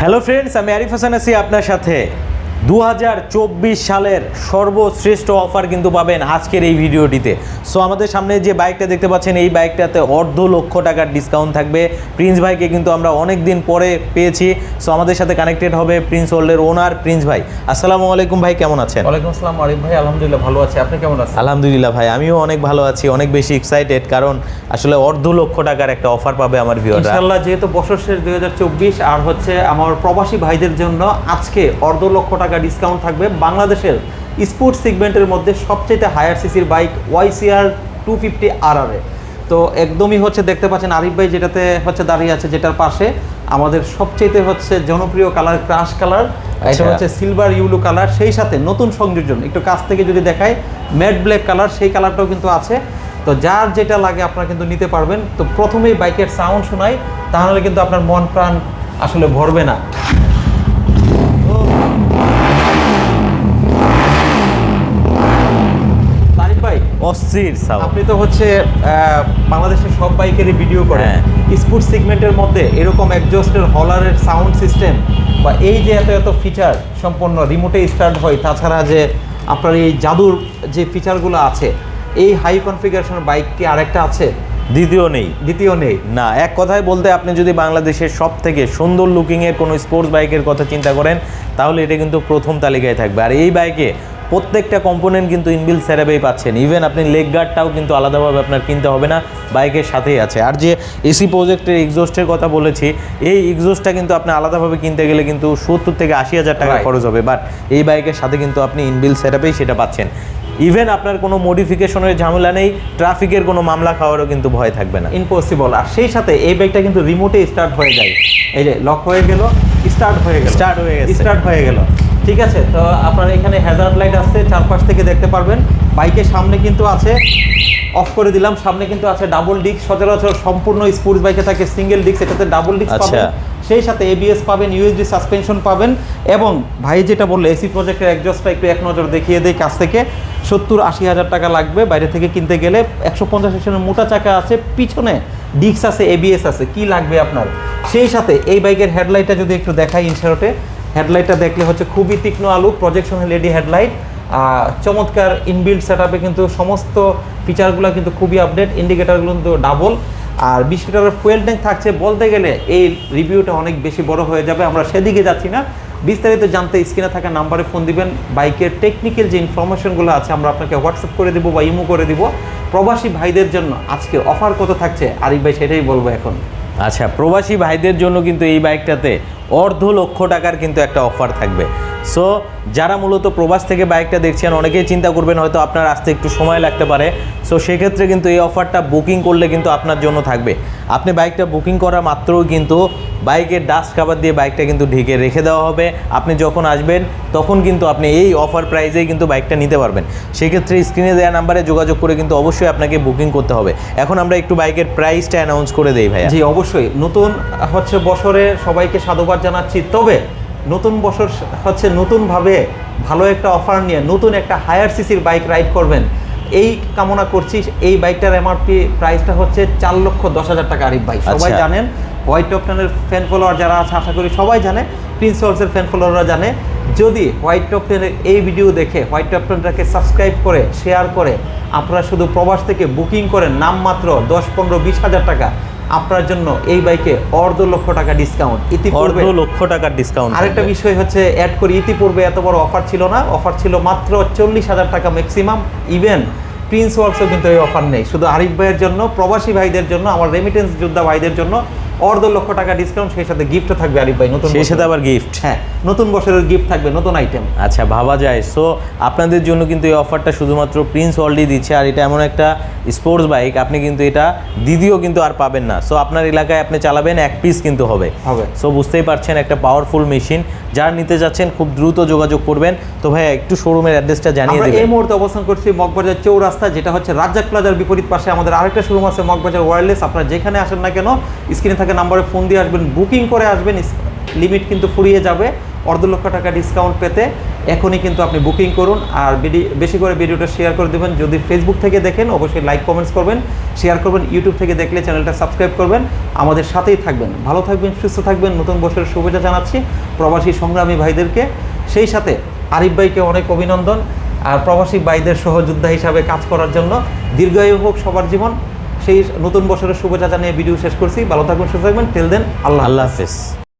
Hello friends আমি আরিফ হাসান আছি আপনার সাথে দু হাজার চব্বিশ সালের সর্বশ্রেষ্ঠ অফার কিন্তু পাবেন আজকের এই ভিডিওটিতে। সো আমাদের সামনে যে বাইকটা দেখতে পাচ্ছেন এই বাইকটাতে অর্ধ লক্ষ টাকার ডিসকাউন্ট থাকবে। প্রিন্স ভাইকে কিন্তু আমরা অনেক দিন পরে পেয়েছি। সো আমাদের সাথে কানেক্টেড হবে প্রিন্স ওয়ার্ল্ডের ওনার প্রিন্স ভাই। আসসালামু আলাইকুম ভাই কেমন আছেন? ওয়ালাইকুম আসসালাম আরিফ ভাই আলহামদুলিল্লাহ ভালো আছি। আপনি কেমন আছেন? আলহামদুলিল্লাহ ভাই আমিও অনেক ভালো আছি অনেক বেশি এক্সাইটেড কারণ আসলে অর্ধ লক্ষ টাকার একটা অফার পাবে আমার ভিউয়াররা ইনশাআল্লাহ যেহেতু বছর শেষ দু হাজার চব্বিশ আর হচ্ছে আমার প্রবাসী ভাইদের জন্য আজকে অর্ধ লক্ষ টাকা ডিসকাউন্ট থাকবে বাংলাদেশের স্পোর্টস সেগমেন্টের মধ্যে সবচেয়ে হায়ার সিসির বাইক ওয়াইসিআর টু ফিফটি আর তো একদমই হচ্ছে দেখতে পাচ্ছেন আরিফ ভাই যেটাতে হচ্ছে দাঁড়িয়ে আছে যেটার পাশে আমাদের সবচেয়ে হচ্ছে জনপ্রিয় কালার ক্রাশ কালার এটা আচ্ছা। হচ্ছে সিলভার ইউলো কালার সেই সাথে নতুন সংযোজন একটু কাছ থেকে যদি দেখায় ম্যাট ব্ল্যাক কালার সেই কালারটাও কিন্তু আছে। তো যার যেটা লাগে আপনারা কিন্তু নিতে পারবেন। তো প্রথমেই বাইকের সাউন্ড শোনাই তাহলে কিন্তু আপনার মন প্রাণ আসলে ভরবে না তারিক ভাই অস্থির সাউন্ড। আপনি তো হচ্ছে বাংলাদেশের সব বাইকেরই ভিডিও করেন। হ্যাঁ। স্পোর্টস সেগমেন্টের মধ্যে এরকম একজস্টের হলারের সাউন্ড সিস্টেম বা এই যে এত এত ফিচার সম্পন্ন রিমোটে স্টার্ট হয় তাছাড়া যে আপনার এই জাদুর যে ফিচারগুলো আছে এই হাই কনফিগারেশনের বাইক কি আরেকটা আছে? দ্বিতীয় নেই। দ্বিতীয় নেই। না এক কথায় বলতে আপনি যদি বাংলাদেশের সব থেকে সুন্দর লুকিংয়ের কোনো স্পোর্টস বাইকের কথা চিন্তা করেন তাহলে এটা কিন্তু প্রথম তালিকায় থাকবে। আর এই বাইকে প্রত্যেকটা কম্পোনেন্ট কিন্তু ইনবিল সেরাবেই পাচ্ছেন। ইভেন আপনি লেগ গার্ডটাও কিন্তু আলাদাভাবে আপনার কিনতে হবে না বাইকের সাথেই আছে। আর যে এসি প্রজেক্টের এক্সোস্টের কথা বলেছি এই এক্সোস্টটা কিন্তু আপনি আলাদাভাবে কিনতে গেলে কিন্তু সত্তর থেকে আশি হাজার টাকা খরচ হবে। বাট এই বাইকের সাথে কিন্তু আপনি ইনবিল সেরাপেই সেটা পাচ্ছেন। ইভেন আপনার কোনো মডিফিকেশনের ঝামেলা নেই ট্রাফিকের কোনো মামলা খাওয়ারও কিন্তু ভয় থাকবে না। ইম্পসিবল আর সেই সাথে এই বাইকটা কিন্তু রিমোটে স্টার্ট হয়ে যায়। এই যে লক হয়ে গেল স্টার্ট হয়ে গেল। স্টার্ট হয়ে গেছে। স্টার্ট হয়ে গেল। ঠিক আছে? তো আপনার এখানে হ্যাজার্ড লাইট আছে চারপাশ থেকে দেখতে পারবেন। বাইকের সামনে কিন্তু আছে অফ করে দিলাম। সামনে কিন্তু আছে ডাবল ডিস্ক সচরাচর সম্পূর্ণ স্পোর্টস বাইকে থাকে সিঙ্গেল ডিস্ক এটাতে ডাবল ডিস্ক আচ্ছা। পাবেন। সেই সাথে এবিএস পাবেন ইউএসডি সাসপেনশন পাবেন এবং ভাই যেটা বলল এসি প্রজেক্টের একজস্টটা একটু এক নজর দেখিয়ে দেয় কাছ থেকে। সত্তর আশি হাজার টাকা লাগবে বাইরে থেকে কিনতে গেলে। একশো পঞ্চাশ মোটা চাকা আছে পিছনে ডিস্ক আছে এবিএস আছে। কি লাগবে আপনার? সেই সাথে এই বাইকের হেডলাইটটা যদি একটু দেখাই ইনসারটে হেডলাইটটা দেখলে হচ্ছে খুবই তীক্ষ্ণ আলু প্রজেকশন লেডি হেডলাইট চমৎকার ইনবিল্ড সেট কিন্তু সমস্ত ফিচারগুলো কিন্তু খুবই আপডেট ইন্ডিকেটারগুলো কিন্তু ডাবল আর বিশ লিটারের ফুয়েল ট্যাঙ্ক থাকছে বলতে গেলে এই রিভিউটা অনেক বেশি বড় হয়ে যাবে, আমরা সেদিকে যাচ্ছি না। বিস্তারিত জানতে স্ক্রিনে থাকা নাম্বারে ফোন দিবেন, বাইকের টেকনিক্যাল যে ইনফরমেশনগুলো আছে আমরা আপনাকে হোয়াটসঅ্যাপ করে দেবো বা ইমো করে দিব। প্রবাসী ভাইদের জন্য আজকে অফার কত থাকছে? আরিফ ভাই সেটাই বলব এখন। আচ্ছা প্রবাসী ভাইদের জন্য কিন্তু এই বাইকটাতে অর্ধ লক্ষ টাকার কিন্তু একটা অফার থাকবে। সো যারা মূলত প্রবাস থেকে বাইকটা দেখছেন, অনেকেই চিন্তা করবেন হয়তো আপনার আসতে একটু সময় লাগতে পারে। সো সেক্ষেত্রে কিন্তু এই অফারটা বুকিং করলে কিন্তু আপনার জন্য থাকবে। আপনি বাইকটা বুকিং করা মাত্রও কিন্তু বাইকের ডাস্ট কাভার দিয়ে বাইকটা কিন্তু ঢেকে রেখে দেওয়া হবে। আপনি যখন আসবেন, তখন কিন্তু আপনি এই অফার প্রাইজেই কিন্তু বাইকটা নিতে পারবেন। সেক্ষেত্রে স্ক্রিনে দেওয়া নাম্বারে যোগাযোগ করে কিন্তু অবশ্যই আপনাকে বুকিং করতে হবে। এখন আমরা একটু বাইকের প্রাইসটা অ্যানাউন্স করে দেই ভাইয়া। জি, অবশ্যই। নতুন হচ্ছে বছরে সবাইকে সাধুবাদ জানাচ্ছি তবে নতুন বছর হচ্ছে নতুনভাবে ভালো একটা অফার নিয়ে নতুন একটা হায়ার সিসির বাইক রাইড করবেন। এই কামনা করছি এই বাইকটার এমআরপি প্রাইসটা হচ্ছে চার লক্ষ দশ হাজার টাকা আরিফ ভাই। সবাই আচ্ছা। জানেন হোয়াইট টপটনের ফ্যান ফলোয়ার যারা আছে আশা করি সবাই জানে প্রিন্স ওয়ার্সের ফ্যান ফলোয়াররা জানে। যদি হোয়াইট টপটনের এই ভিডিও দেখে হোয়াইট টপটনটাকে সাবস্ক্রাইব করে শেয়ার করে আপনারা শুধু প্রবাস থেকে বুকিং করেন নামমাত্র দশ পনেরো বিশ হাজার টাকা। আপনার জন্য এই বাইকে অর্ধ লক্ষ টাকা ডিসকাউন্ট ইতিপূর্বে অর্ধ লক্ষ টাকার ডিসকাউন্ট আরেকটা বিষয় হচ্ছে অ্যাড করি ইতিপূর্বে এত বড় অফার ছিল না। অফার ছিল মাত্র চল্লিশ হাজার টাকা ম্যাক্সিমাম ইভেন প্রিন্স ওয়ার্কসও কিন্তু এই অফার নেই। শুধু আরিফ ভাইয়ের জন্য প্রবাসী ভাইদের জন্য আমার রেমিটেন্স যোদ্ধা ভাইদের জন্য অর্ধ লক্ষ টাকা ডিসকাউন্ট সেই সাথে গিফটও থাকবে আরিফ ভাই নতুন সেই সাথে আবার গিফট হ্যাঁ। নতুন বছরের গিফট থাকবে নতুন আইটেম আচ্ছা ভাবা যায়। সো আপনাদের জন্য কিন্তু এই অফারটা শুধুমাত্র প্রিন্স ওয়ার্ল্ডই দিচ্ছে আর এটা এমন একটা স্পোর্টস বাইক আপনি কিন্তু এটা দিদিও কিন্তু আর পাবেন না। সো আপনার এলাকায় আপনি চালাবেন এক পিস কিন্তু হবে। হবে। সো বুঝতেই পারছেন একটা পাওয়ারফুল মেশিন যারা নিতে যাচ্ছেন খুব দ্রুত যোগাযোগ করবেন। তো ভাই একটু শোরুমের অ্যাড্রেসটা জানিয়ে আমরা এই দেবেন মুহূর্তে অবস্থান করছি মগবাজার চৌরাস্তা যেটা হচ্ছে রাজ্জাক প্লাজার বিপরীত পাশে। আমাদের আরেকটা শোরুম আছে মগবাজার ওয়্যারলেস আপনারা যেখানে আসেন না কেন স্ক্রিনে থাকা নাম্বারে ফোন দিয়ে আসবেন বুকিং করে আসবেন লিমিট কিন্তু ফুরিয়ে যাবে। অর্ধ লক্ষ টাকা ডিসকাউন্ট পেতে এখনই কিন্তু আপনি বুকিং করুন। আর বেশি করে ভিডিওটা শেয়ার করে দেবেন। যদি ফেসবুক থেকে দেখেন, অবশ্যই লাইক কমেন্টস করবেন। শেয়ার করবেন ইউটিউব থেকে দেখলে চ্যানেলটা সাবস্ক্রাইব করবেন। আমাদের সাথেই থাকবেন। ভালো থাকবেন, সুস্থ থাকবেন। নতুন বছরের শুভেচ্ছা জানাচ্ছি প্রবাসী সংগ্রামী ভাইদেরকে। সেই সাথে আরিফ ভাইকে অনেক অভিনন্দন। আর প্রবাসী ভাইদের সহযোদ্ধা হিসাবে কাজ করার জন্য দীর্ঘায়ু হোক সবার জীবন। সেই নতুন বছরের শুভেচ্ছা জানিয়ে ভিডিও শেষ করছি। ভালো থাকবেন, সুস্থ থাকবেন। টেল দেন আল্লাহ আল্লাহ হাফেজ।